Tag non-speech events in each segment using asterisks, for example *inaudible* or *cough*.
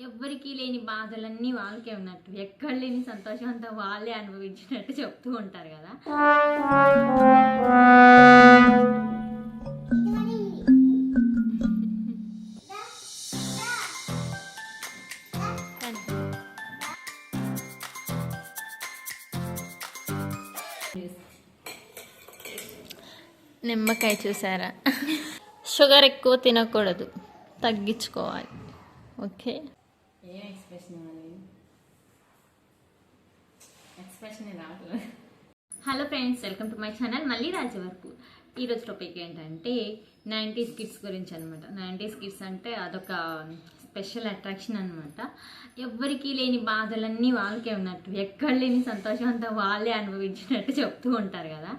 ఎవ్వరికీ లేని బాధలన్నీ వాళ్ళకే ఉన్నట్టు. ఎక్కడ లేని సంతోషం అంతా వాళ్ళే అనుభవించినట్టు చెప్తూ ఉంటారు కదా. నిమ్మకాయ చూసారా? షుగర్ ఎక్కువ తినకూడదు. తగ్గించుకోవాలి. ఓకే? ఎక్స్ప్రెషన్ రావట్లేదు hello friends welcome to my channel మళ్ళీ రాజు వరకు ఈరోజు టాపిక్ ఏంటంటే నైంటీస్ కిడ్స్ గురించి అనమాట నైంటీస్ కిడ్స్ అంటే అదొక స్పెషల్ అట్రాక్షన్ అనమాట ఎవ్వరికీ లేని బాధలన్నీ వాళ్ళకే ఉన్నట్టు ఎక్కడ లేని సంతోషం అంతా వాళ్ళే అనుభవించినట్టు చెప్తూ ఉంటారు కదా.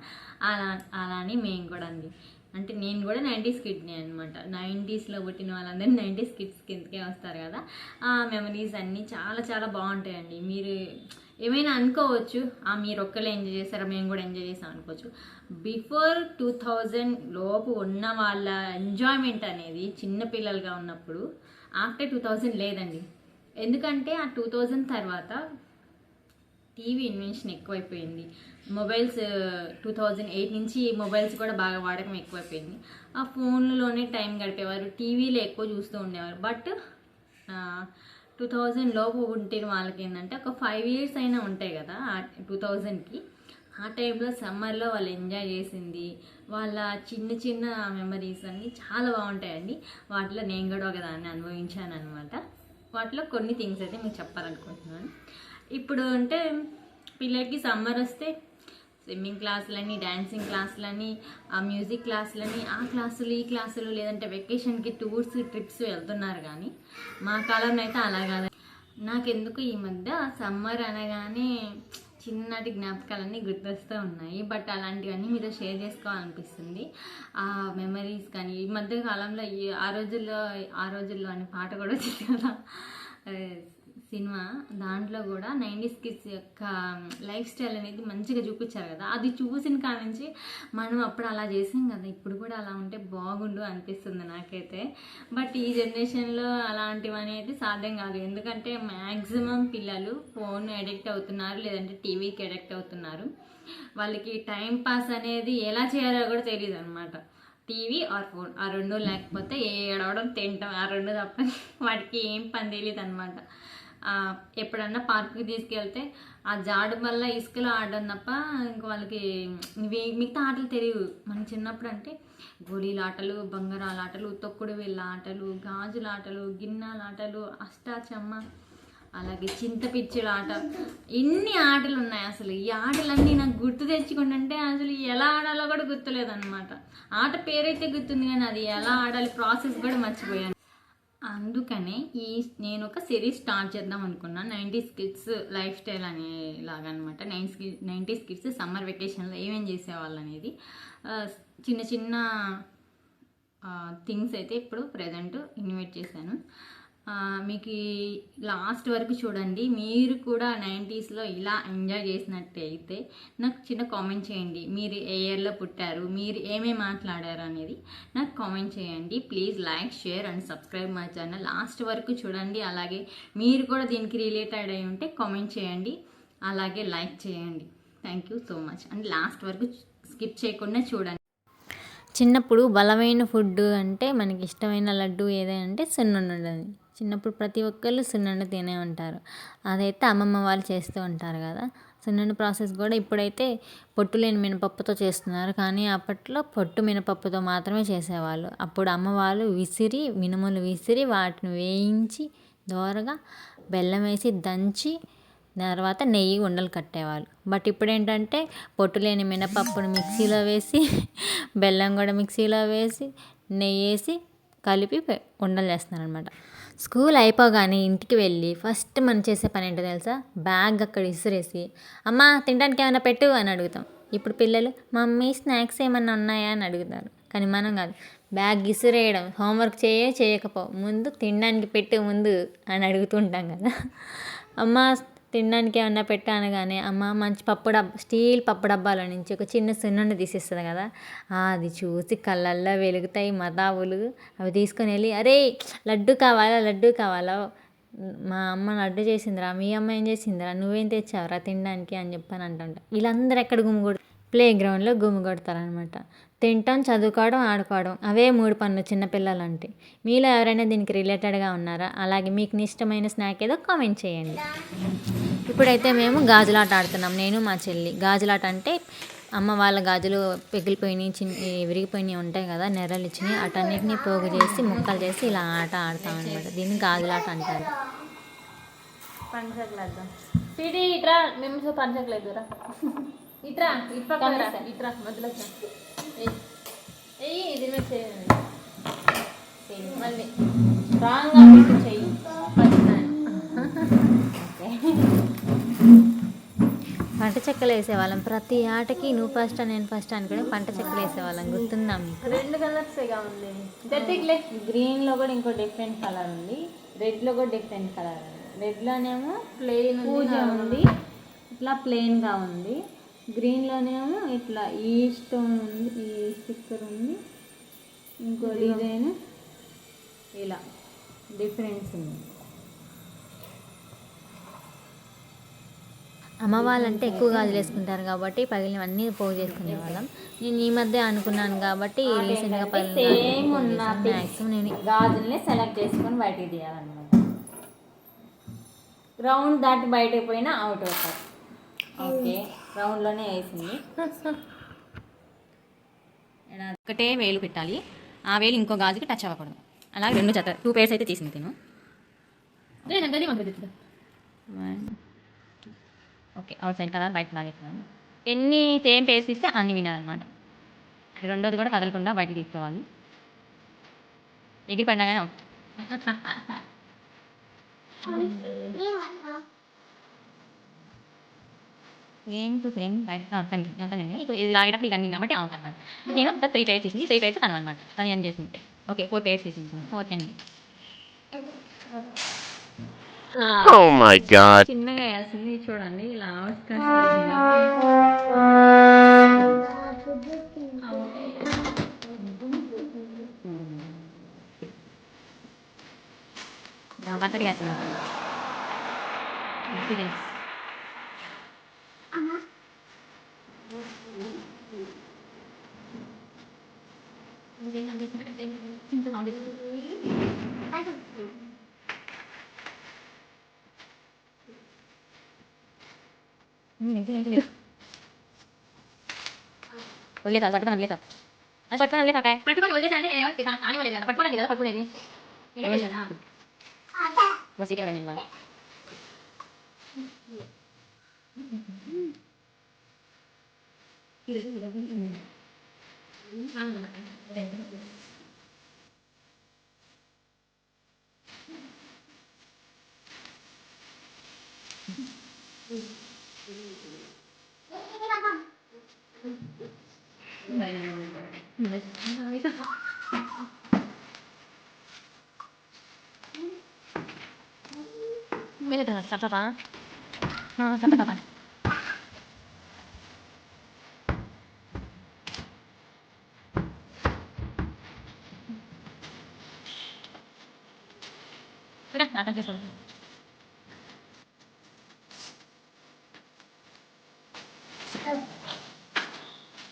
అలా అలా అని మేము కూడా అండి అంటే నేను కూడా నైంటీస్ కిడ్ని అనమాట నైంటీస్లో పుట్టిన వాళ్ళందరూ నైంటీస్ కిడ్స్ కిందకే వస్తారు కదా. ఆ మెమరీస్ అన్నీ చాలా చాలా బాగుంటాయండి. మీరు ఏమైనా అనుకోవచ్చు ఆ మీరు ఒక్కరే ఎంజాయ్ చేస్తారా మేము కూడా ఎంజాయ్ చేస్తాం అనుకోవచ్చు. బిఫోర్ టూ థౌజండ్ లోపు ఉన్న వాళ్ళ ఎంజాయ్మెంట్ అనేది చిన్నపిల్లలుగా ఉన్నప్పుడు ఆఫ్టర్ టూ థౌజండ్ లేదండి. ఎందుకంటే ఆ టూ థౌజండ్ తర్వాత టీవీ ఇన్వెన్షన్ ఎక్కువైపోయింది. మొబైల్స్ టూ థౌజండ్ ఎయిట్ నుంచి మొబైల్స్ కూడా బాగా వాడకం ఎక్కువైపోయింది. ఆ ఫోన్లలోనే టైం గడిపేవారు టీవీలో ఎక్కువ చూస్తూ ఉండేవారు. బట్ టూ థౌజండ్ లోపు ఉంటే వాళ్ళకి ఏంటంటే ఒక ఫైవ్ ఇయర్స్ అయినా ఉంటాయి కదా టూ థౌజండ్కి. ఆ టైంలో సమ్మర్లో వాళ్ళు ఎంజాయ్ చేసింది. వాళ్ళ చిన్న చిన్న మెమరీస్ అన్నీ చాలా బాగుంటాయండి. వాటిలో నేను కూడా ఒకదాన్ని అనుభవించాను అనమాట వాటిలో కొన్ని థింగ్స్ అయితే మీకు చెప్పాలనుకుంటున్నాను. ఇప్పుడు అంటే పిల్లలకి సమ్మర్ వస్తే స్విమ్మింగ్ క్లాసులని డ్యాన్సింగ్ క్లాసులని ఆ మ్యూజిక్ క్లాసులని ఆ క్లాసులు ఈ క్లాసులు లేదంటే వెకేషన్కి టూర్స్ ట్రిప్స్ వెళ్తున్నారు కానీ మా కాలంలో అయితే అలా కాదు. నాకెందుకు ఈ మధ్య సమ్మర్ అనగానే చిన్ననాటి జ్ఞాపకాలన్నీ గుర్తొస్తూ ఉన్నాయి. బట్ అలాంటివన్నీ మీతో షేర్ చేసుకోవాలనిపిస్తుంది. ఆ మెమరీస్ కానీ ఈ మధ్య కాలంలో ఈ ఆ రోజుల్లో ఆ రోజుల్లో అనే పాట కూడా *laughs* వచ్చింది కదా. సినిమా దాంట్లో కూడా నైంటీస్ కిడ్స్ యొక్క లైఫ్ స్టైల్ అనేది మంచిగా చూపించారు కదా. అది చూసిన కాడ నుంచి మనం అప్పుడు అలా చేసాం కదా. ఇప్పుడు కూడా అలా ఉంటే బాగుండు అనిపిస్తుంది నాకైతే. బట్ ఈ జనరేషన్లో అలాంటివని అయితే సాధ్యం కాదు. ఎందుకంటే మ్యాక్సిమం పిల్లలు ఫోన్ అడిక్ట్ అవుతున్నారు లేదంటే టీవీకి అడిక్ట్ అవుతున్నారు. వాళ్ళకి టైం పాస్ అనేది ఎలా చేయాలో కూడా తెలియదు అనమాట టీవీ ఆర్ ఫోన్. ఆ రెండు లేకపోతే ఏడవడం తింటాం. ఆ రెండు తప్ప *laughs* వాటికి ఏం పని తెలియదు అనమాట ఎప్పుడన్నా పార్కుకి తీసుకెళ్తే ఆ జాడు వల్ల ఇసుకలో ఆడడం తప్ప ఇంక వాళ్ళకి మిగతా ఆటలు తెలియవు. మన చిన్నప్పుడు అంటే గోళీల ఆటలు బంగారాల ఆటలు తొక్కుడు వీళ్ళ ఆటలు గాజుల ఆటలు గిన్నెల ఆటలు అష్టాచమ్మ అలాగే చింతపిచ్చుల ఆట. ఎన్ని ఆటలు ఉన్నాయి అసలు. ఈ ఆటలన్నీ నాకు గుర్తు తెచ్చుకుంటుంటే అసలు ఎలా ఆడాలో కూడా గుర్తులేదన్నమాట. ఆట పేరైతే గుర్తుంది కానీ అది ఎలా ఆడాలి ప్రాసెస్ కూడా మర్చిపోయాను. అందుకనే ఈ నేను ఒక సిరీస్ స్టార్ట్ చేద్దాం అనుకున్నాను నైంటీస్ కిడ్స్ లైఫ్ స్టైల్ అనేలాగా అనమాట నైన్స్ నైంటీస్ కిడ్స్ సమ్మర్ వెకేషన్లో ఏమేం చేసేవాళ్ళు అనేది చిన్న చిన్న థింగ్స్ అయితే ఇప్పుడు ప్రజెంట్ ఇన్వైట్ చేశాను. మీకు లాస్ట్ వరకు చూడండి. మీరు కూడా నైంటీస్లో ఇలా ఎంజాయ్ చేసినట్టు అయితే నాకు చిన్న కామెంట్ చేయండి. మీరు ఏ ఇయర్లో పుట్టారు? మీరు ఏమేమి మాట్లాడారు అనేది నాకు కామెంట్ చేయండి. Please like share and subscribe my channel. Last వరకు చూడండి. అలాగే మీరు కూడా దీనికి రిలేటెడ్ అయి ఉంటే కామెంట్ చేయండి. అలాగే లైక్ చేయండి. Thank you so much and last వరకు స్కిప్ చేయకుండా చూడండి. చిన్నప్పుడు బలమైన ఫుడ్ అంటే మనకి ఇష్టమైన లడ్డు ఏదైనా అంటే సున్నుండదు ఉండదు చిన్నప్పుడు ప్రతి ఒక్కళ్ళు సున్నుండ తినే ఉంటారు. అదైతే అమ్మమ్మ వాళ్ళు చేస్తూ ఉంటారు కదా. సున్నుండ ప్రాసెస్ కూడా ఇప్పుడైతే పొట్టు లేని మినపప్పుతో చేస్తున్నారు. కానీ అప్పట్లో పొట్టు మినపప్పుతో మాత్రమే చేసేవాళ్ళు. అప్పుడు అమ్మ వాళ్ళు విసిరి మినుములు విసిరి వాటిని వేయించి దోరగా బెల్లం వేసి దంచి తర్వాత నెయ్యి ఉండలు కట్టేవాళ్ళు. బట్ ఇప్పుడు ఏంటంటే పొట్టు లేని మినపప్పును మిక్సీలో వేసి బెల్లం కూడా మిక్సీలో వేసి నెయ్యి వేసి కలిపి ఉండలు చేస్తున్నారు అనమాట స్కూల్ అయిపోగానే ఇంటికి వెళ్ళి ఫస్ట్ మనం చేసే పని ఏంటో తెలుసా? బ్యాగ్ అక్కడ ఇసిరేసి అమ్మ తినడానికి ఏమైనా పెట్టు అని అడుగుతాం. ఇప్పుడు పిల్లలు మమ్మీ స్నాక్స్ ఏమైనా ఉన్నాయా? అని అడుగుతారు. కానీ మనం కాదు. బ్యాగ్ ఇసిరేయడం హోంవర్క్ చేయ చేయకపో ముందు తినడానికి పెట్టు ముందు అని అడుగుతుంటాం కదా. అమ్మ తినడానికి ఏమన్నా పెట్టాను అనగానే అమ్మ మంచి పప్పు డబ్బా స్టీల్ పప్పు డబ్బాలో నుంచి ఒక చిన్న సున్నుండ తీసేస్తుంది కదా అది చూసి కళ్ళల్లో వెలుగుతాయి మతావులు అవి తీసుకొని వెళ్ళి అరే లడ్డు కావాలా లడ్డు కావాలా? మా అమ్మ లడ్డు చేసిందిరా మీ అమ్మ ఏం చేసిందిరా? నువ్వేం తెచ్చావురా తినడానికి? అని చెప్పని అంటుంట వీళ్ళందరూ ఎక్కడ గుమ్మిగొడు ప్లే గ్రౌండ్లో గుమ్మిగొడతారనమాట తింటాం చదువుకోవడం ఆడుకోవడం. అవే మూడు పనులు చిన్నపిల్లలు అంటే మీలో ఎవరైనా దీనికి రిలేటెడ్గా ఉన్నారా? అలాగే మీకు ఇష్టమైన స్నాక్ ఏదో కామెంట్ చేయండి. ఇప్పుడైతే మేము గాజులాట ఆడుతున్నాం. నేను మా చెల్లి. గాజులాట అంటే అమ్మ వాళ్ళ గాజులు పెగిలిపోయినాయి చిన్న విరిగిపోయినాయి ఉంటాయి కదా నెర్రలు ఇచ్చినాయి అటన్నిటిని పోగు చేసి ముక్కలు చేసి ఇలా ఆట ఆడతాం అనమాట దీన్ని గాజులాట అంటారు. పంచగలేదు మేము పంచగలేదురా ఇట్రా ఇట్రా ఇట్రా ఇది చేయండి చేయి. మళ్ళీ. స్ట్రాంగ్గా పెట్టి చెయ్యి. పంట చెక్కలు వేసేవాళ్ళం. ప్రతి ఆటకి నువ్వు ఫస్ట్ నేను ఫస్ట్ అనుకుని పంట చెక్కలు వేసేవాళ్ళం. గుర్తుందా మీకు? రెండు కలర్స్గా ఉంది. గట్టికిలే గ్రీన్లో కూడా ఇంకో డిఫరెంట్ కలర్ ఉంది. రెడ్లో కూడా డిఫరెంట్ కలర్ ఉంది. రెడ్లోనేమో ప్లెయిన్ పూజ ఉంది. ఇట్లా ప్లెయిన్గా ఉంది. గ్రీన్లోనేమో ఇట్లా ఈ స్టోన్ ఉంది ఈ స్టిక్కర్ ఉంది. ఇంకో డిజైన్ ఇలా డిఫరెన్స్ ఉంది. అమ్మ వాళ్ళంటే ఎక్కువ గాజులు వేసుకుంటారు కాబట్టి పగిలినవన్నీ పోగు చేసుకునే వాళ్ళం. నేను ఈ మధ్య అనుకున్నాను కాబట్టి రీసెంట్గా సేమ్ ఉన్న మ్యాక్సిమం నేను. గాజుల్ని సెలెక్ట్ చేసుకొని బయటికి తీయాలన్నమాట. రౌండ్ దాటి బయటకు పోయినా అవుట్ అవుతారు ఓకే రౌండ్లోనే వేసింది ఒకటే వేలు పెట్టాలి. ఆ వేలు ఇంకో గాజుకి టచ్ అవ్వకూడదు. అలాగే రెండు జత టూ పేర్స్ అయితే తీసింది తిను. ఓకే అవుట్ సైడ్ కలర్ బయట లాగేస్తున్నాను ఎన్ని సేమ్ పేర్స్ తీస్తే అన్ని వినాలన్నమాట. రెండోది కూడా కదలకుండా బయట తీసుకోవాలి. ఎగిరి పడినా కానీ *laughs* అవుట్ సేమ్ టు సేమ్ బయట ఇది లాగేటప్పుడు ఇవన్నీ కాబట్టి అవుట్ అనమాట నేను త్రీ పేర్స్ తీసింది త్రీ పేర్స్ తను అనమాట తను ఏం చేసింది ఓకే ఫోర్ పేర్స్ తీసింది ఫోర్ అండి Oh my god. చిన్నగా వేయాల్సింది చూడండి ఇలా పచ్చడి ओले था पटपन ओले था अरे पटपन ओले था काय पटपन ओले था ने और किसान आने वाले था पटपन नहीं था पटपन नहीं ये था बस ये रहने वाला Mm-hmm. めでたかったかな。うん、たかたね。あ、大丈夫。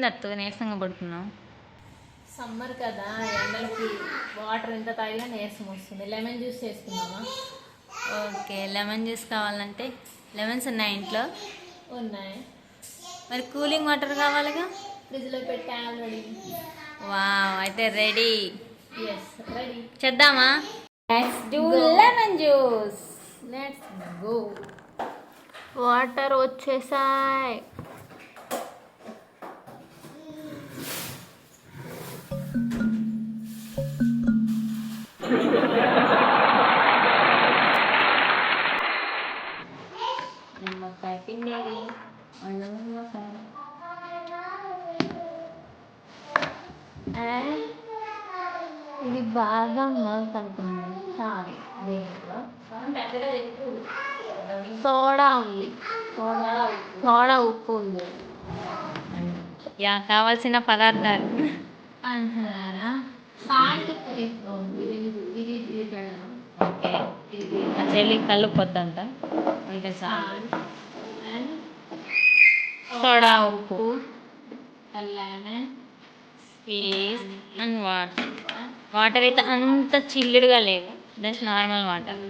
ఏందత్తు నీరసంగా పడుతున్నావు సమ్మర్ కదా ఎండలకి వాటర్ ఎంత తాగినా నీరసం వస్తుంది. లెమన్ జ్యూస్ చేసుకుందామా? ఓకే లెమన్ జ్యూస్ కావాలంటే లెమన్స్ ఉన్నాయి ఇంట్లో? ఉన్నాయి. మరి కూలింగ్ వాటర్ కావాలిగా? ఫ్రిడ్జ్లో పెట్టి ఆల్రెడీ వావ్ అయితే రెడీ. రెడీ. చేద్దామా? Let's do lemon juice. Let's go water వచ్చేసాయి. నిమ్మకాయ పిండేది ఇది బాగా చాలు దీంట్లో సోడా ఉంది. సోడా సోడా ఉప్పు ఉంది. యా కావాల్సిన పదార్థాలు. అంటున్నారా సాల్ట్ తీసుకోండి ఇది ఇది ఇది పెడదాం. ఓకే ఆ చెల్లి కళ్ళు పొద్దంట. అంటే చాలు సోడా ఉప్పు. Lemon please and water water అయితే అంత చిల్లుడుగా లేదు. జస్ట్ నార్మల్ వాటర్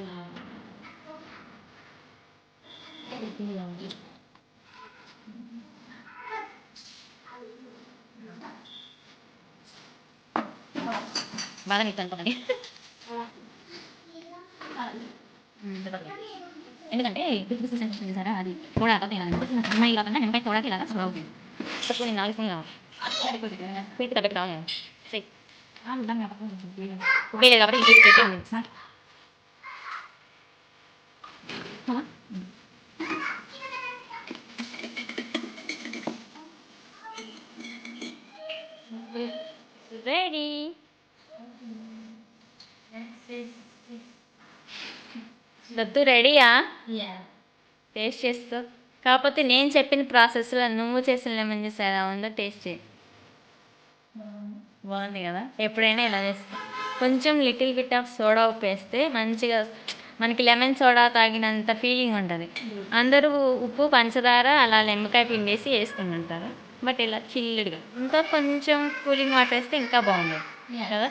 బాగా నీకు అనుకోండి ఎందుకంటే బిజినెస్ సెన్స్ సరే అది కూడా తినాలి అమ్మాయి కాకుండా నిమ్మకాయ తోడాకి ఇలాగా సొరవ అవుతుంది తక్కువ నేను నాలుగు స్పూన్లు కావాలి పీట్ తగ్గట్టు కావాలి సరే లేదు కాబట్టి ఇది పెట్టండి రెడీ దత్తు రెడీయా? టేస్ట్ చేస్తూ. కాకపోతే నేను చెప్పిన ప్రాసెస్లో నువ్వు చేసిన లెమన్ జ్యూస్ ఎలా ఉందో టేస్ట్ చేయి. బాగుంది కదా? ఎప్పుడైనా ఇలా చేస్తా. కొంచెం లిటిల్ బిట్ ఆఫ్ సోడా ఉప్పు వేస్తే మంచిగా మనకి లెమన్ సోడా తాగినంత ఫీలింగ్ ఉంటుంది. అందరూ ఉప్పు పంచదార అలా నిమ్మకాయ పిండేసి వేసుకుని ఉంటారు. బట్ ఇలా చిల్లుడుగా. ఇంకా కొంచెం కూలింగ్ వాటర్ వేస్తే ఇంకా బాగుంది కదా?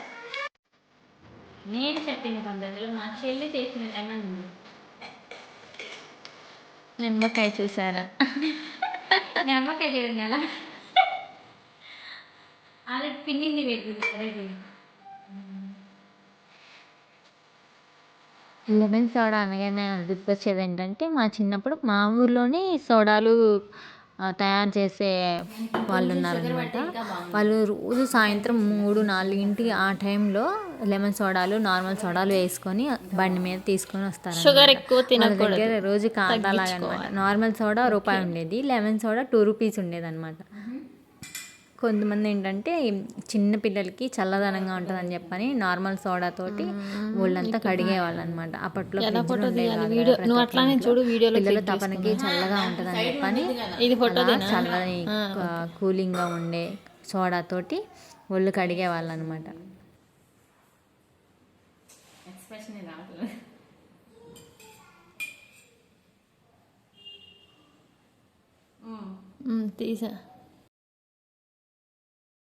నేను చెప్పిన పద్ధతిలో మా చెల్లి చేసిన లెమన్ నిమ్మకాయ చూసారా? నిమ్మకాయ చూడండి అలా. ఆల్రెడీ పిండింది పెట్టింది లెమన్ సోడా అనగానే గుర్తొచ్చేది ఏంటంటే మా చిన్నప్పుడు మా ఊర్లోనే సోడాలు తయారు చేసే వాళ్ళు ఉన్నారనమాట వాళ్ళు రోజు సాయంత్రం మూడు నాలుగింటికి ఆ టైంలో లెమన్ సోడాలు నార్మల్ సోడాలు వేసుకొని బండి మీద తీసుకొని వస్తారు షుగర్ ఎక్కువ తినకూడదు. రోజు కాంతాలాగా అనమాట నార్మల్ సోడా రూపాయి ఉండేది లెమన్ సోడా టూ రూపీస్ ఉండేది అనమాట కొంతమంది ఏంటంటే చిన్న పిల్లలకి చల్లదనంగా ఉంటుందని చెప్పని నార్మల్ సోడా తోటి ఒళ్ళంతా కడిగేవాళ్ళు అనమాట అప్పట్లో. పిల్లల తపనకి చల్లగా ఉంటుందని చెప్పని ఇది చల్లని కూలింగ్గా ఉండే సోడా తోటి ఒళ్ళు కడిగేవాళ్ళు అనమాట తీసా.